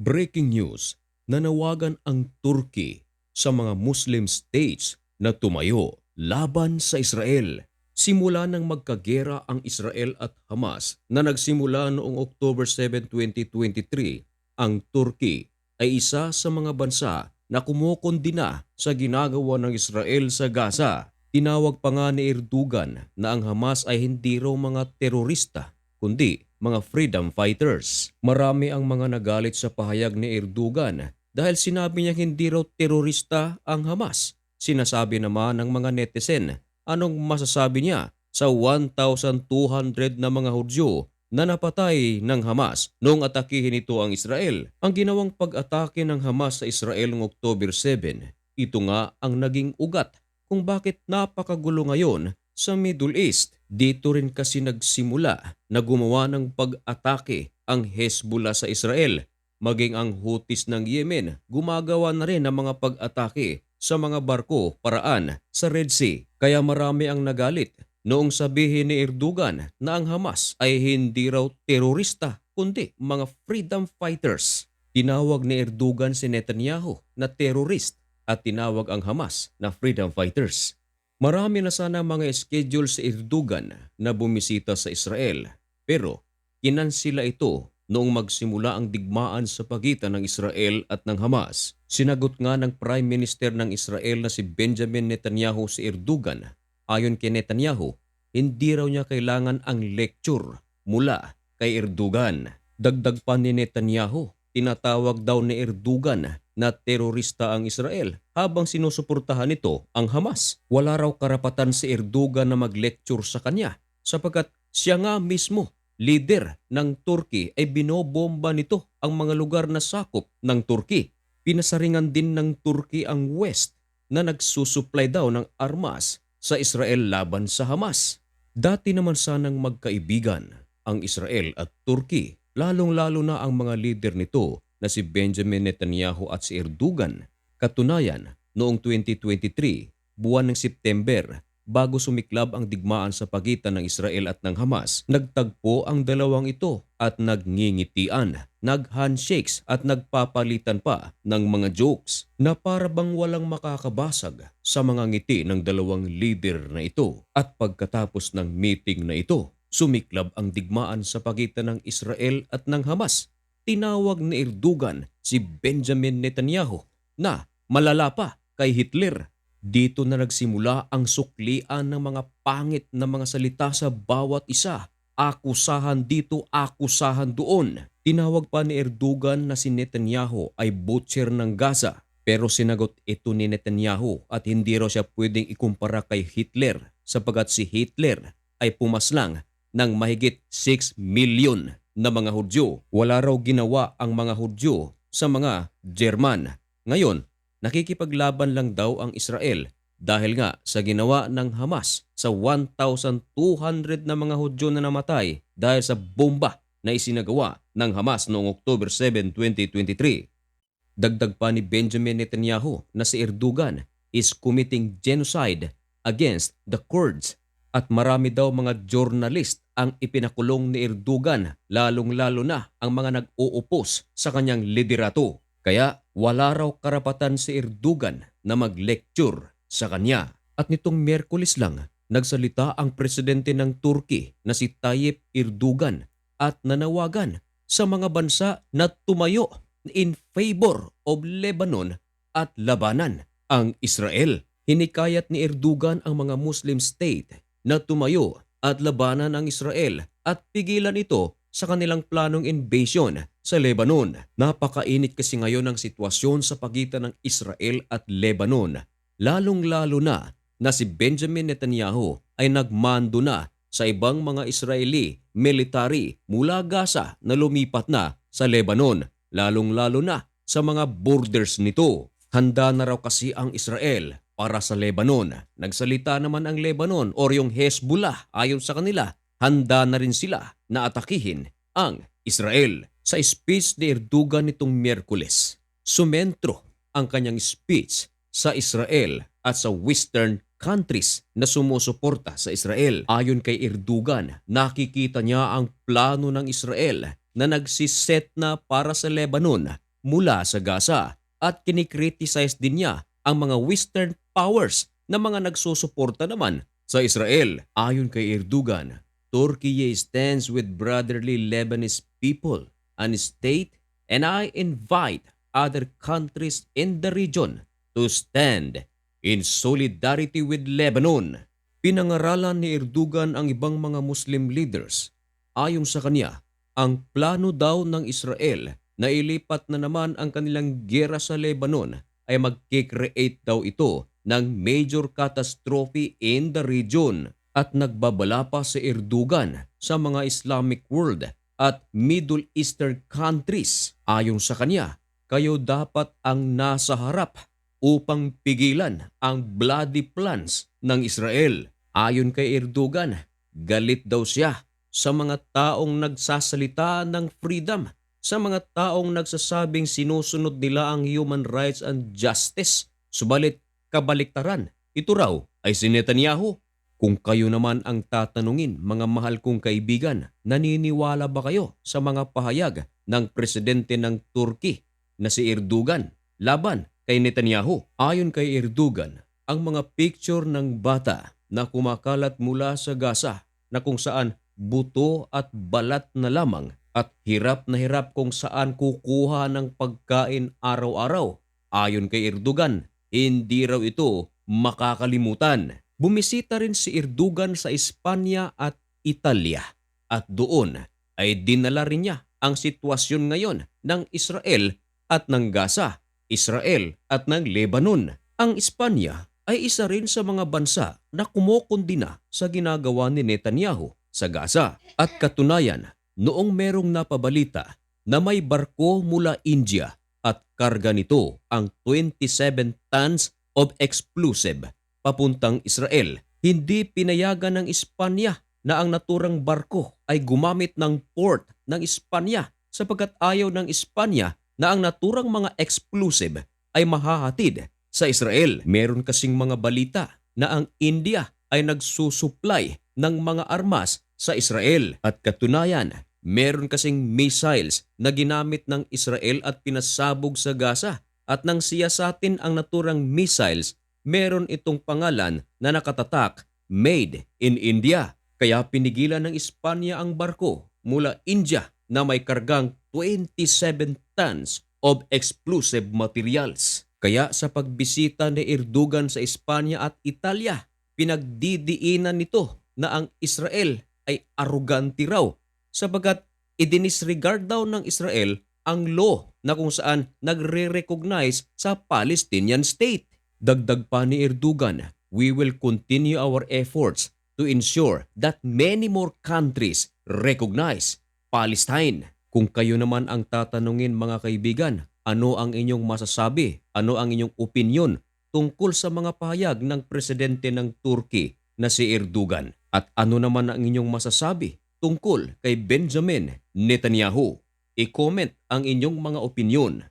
Breaking news, nanawagan ang Turkey sa mga Muslim states na tumayo laban sa Israel. Simula nang magkagera ang Israel at Hamas na nagsimula noong October 7, 2023, ang Turkey ay isa sa mga bansa na kumukondina sa ginagawa ng Israel sa Gaza. Tinawag pa nga ni Erdogan na ang Hamas ay hindi raw mga terorista kundi mga freedom fighters. Marami ang mga nagalit sa pahayag ni Erdogan dahil sinabi niya hindi raw terorista ang Hamas. Sinasabi naman ng mga netizen anong masasabi niya sa 1,200 na mga Hudyo na napatay ng Hamas noong atakihin ito ang Israel. Ang ginawang pag-atake ng Hamas sa Israel noong October 7, ito nga ang naging ugat kung bakit napakagulo ngayon sa Middle East. Dito rin kasi nagsimula na gumawa ng pag-atake ang Hezbollah sa Israel. Maging ang Houthis ng Yemen gumagawa na rin ng mga pag-atake sa mga barko paraan sa Red Sea. Kaya marami ang nagalit noong sabihin ni Erdogan na ang Hamas ay hindi raw terorista kundi mga freedom fighters. Tinawag ni Erdogan si Netanyahu na terrorist at tinawag ang Hamas na freedom fighters. Marami na sana mga schedule si Erdogan na bumisita sa Israel pero kinansila ito noong magsimula ang digmaan sa pagitan ng Israel at ng Hamas. Sinagot nga ng Prime Minister ng Israel na si Benjamin Netanyahu si Erdogan. Ayon kay Netanyahu, hindi raw niya kailangan ang lecture mula kay Erdogan. Dagdag pa ni Netanyahu, tinatawag daw ni Erdogan na terorista ang Israel habang sinusuportahan nito ang Hamas. Wala raw karapatan si Erdogan na mag-lecture sa kanya sapagkat siya nga mismo, leader ng Turkey ay binobomba nito ang mga lugar na sakop ng Turkey. Pinasaringan din ng Turkey ang West na nagsusupply daw ng armas sa Israel laban sa Hamas. Dati naman sanang magkaibigan ang Israel at Turkey, lalong-lalo na ang mga leader nito na si Benjamin Netanyahu at si Erdogan. Katunayan, noong 2023, buwan ng September, bago sumiklab ang digmaan sa pagitan ng Israel at ng Hamas, nagtagpo ang dalawang ito at nagngingitian, naghandshakes at nagpapalitan pa ng mga jokes na para bang walang makakabasag sa mga ngiti ng dalawang leader na ito. At pagkatapos ng meeting na ito, sumiklab ang digmaan sa pagitan ng Israel at ng Hamas tinawag ni Erdogan si Benjamin Netanyahu na malala pa kay Hitler. Dito na nagsimula ang suklian ng mga pangit na mga salita sa bawat isa. Akusahan dito, akusahan doon. Tinawag pa ni Erdogan na si Netanyahu ay butcher ng Gaza. Pero sinagot ito ni Netanyahu at hindi raw siya pwedeng ikumpara kay Hitler sapagat si Hitler ay pumaslang ng mahigit 6 milyon na mga Hudyo. Wala raw ginawa ang mga Hudyo sa mga German. Ngayon, nakikipaglaban lang daw ang Israel dahil nga sa ginawa ng Hamas sa 1,200 na mga Hudyo na namatay dahil sa bomba na isinagawa ng Hamas noong October 7, 2023. Dagdag pa ni Benjamin Netanyahu na si Erdogan is committing genocide against the Kurds at marami daw mga journalist ang ipinakulong ni Erdogan lalong-lalo na ang mga nag-uupos sa kanyang liderato. Kaya wala raw karapatan si Erdogan na mag-lecture sa kanya. At nitong Merkulis lang, nagsalita ang presidente ng Turkey na si Tayyip Erdogan at nanawagan sa mga bansa na tumayo in favor of Lebanon at labanan ang Israel. Hinikayat ni Erdogan ang mga Muslim state na tumayo at labanan ang Israel at pigilan ito sa kanilang planong invasion sa Lebanon. Napakainit kasi ngayon ang sitwasyon sa pagitan ng Israel at Lebanon. Lalong-lalo na na si Benjamin Netanyahu ay nagmando na sa ibang mga Israeli military mula Gaza na lumipat na sa Lebanon, lalong-lalo na sa mga borders nito. Handa na raw kasi ang Israel para sa Lebanon. Nagsalita naman ang Lebanon o yung Hezbollah ayon sa kanila, handa na rin sila na atakihin ang Israel. Sa speech ni Erdogan nitong Miyerkules, sumentro ang kanyang speech sa Israel at sa Western countries na sumusuporta sa Israel. Ayon kay Erdogan, nakikita niya ang plano ng Israel na nagsiset na para sa Lebanon mula sa Gaza at kinikriticize din niya ang mga Western powers na mga nagsusuporta naman sa Israel. Ayon kay Erdogan, Turkey stands with brotherly Lebanese people and state and I invite other countries in the region to stand in solidarity with Lebanon. Pinangaralan ni Erdogan ang ibang mga Muslim leaders. Ayon sa kanya, ang plano daw ng Israel na ilipat na naman ang kanilang gera sa Lebanon ay magkikreate daw ito ng major catastrophe in the region at nagbabala pa si Erdogan sa mga Islamic world at Middle Eastern countries. Ayon sa kanya, kayo dapat ang nasa harap upang pigilan ang bloody plans ng Israel. Ayon kay Erdogan, galit daw siya sa mga taong nagsasalita ng freedom, sa mga taong nagsasabing sinusunod nila ang human rights and justice. Subalit kabaliktaran, ito raw ay si Netanyahu. Kung kayo naman ang tatanungin, mga mahal kong kaibigan, naniniwala ba kayo sa mga pahayag ng presidente ng Turkey na si Erdogan laban kay Netanyahu? Ayon kay Erdogan, ang mga picture ng bata na kumakalat mula sa Gaza na kung saan buto at balat na lamang at hirap na hirap kung saan kukuha ng pagkain araw-araw. Ayon kay Erdogan, hindi raw ito makakalimutan. Bumisita rin si Erdogan sa Espanya at Italia at doon ay dinala rin niya ang sitwasyon ngayon ng Israel at ng Gaza, Israel at ng Lebanon. Ang Espanya ay isa rin sa mga bansa na kumukundina sa ginagawa ni Netanyahu sa Gaza. At katunayan, noong merong napabalita na may barko mula India at karga nito ang 27 tons of explosive papuntang Israel. Hindi pinayagan ng Espanya na ang naturang barko ay gumamit ng port ng Espanya sapagkat ayaw ng Espanya na ang naturang mga explosive ay mahahatid sa Israel. Meron kasing mga balita na ang India ay nagsusupply ng mga armas sa Israel at katunayan meron kasing missiles na ginamit ng Israel at pinasabog sa Gaza at nang siyasatin ang naturang missiles meron itong pangalan na nakatatak Made in India. Kaya pinigilan ng Espanya ang barko mula India na may kargang 27 tons of explosive materials. Kaya sa pagbisita ni Erdogan sa Espanya at Italia, pinagdidiinan nito na ang Israel ay arugante raw sapagat idinisregard daw ng Israel ang law na kung saan nagre-recognize sa Palestinian state. Dagdag pa ni Erdogan, we will continue our efforts to ensure that many more countries recognize Palestine. Kung kayo naman ang tatanungin mga kaibigan, ano ang inyong masasabi? Ano ang inyong opinion tungkol sa mga pahayag ng presidente ng Turkey na si Erdogan? At ano naman ang inyong masasabi tungkol kay Benjamin Netanyahu? I-comment ang inyong mga opinion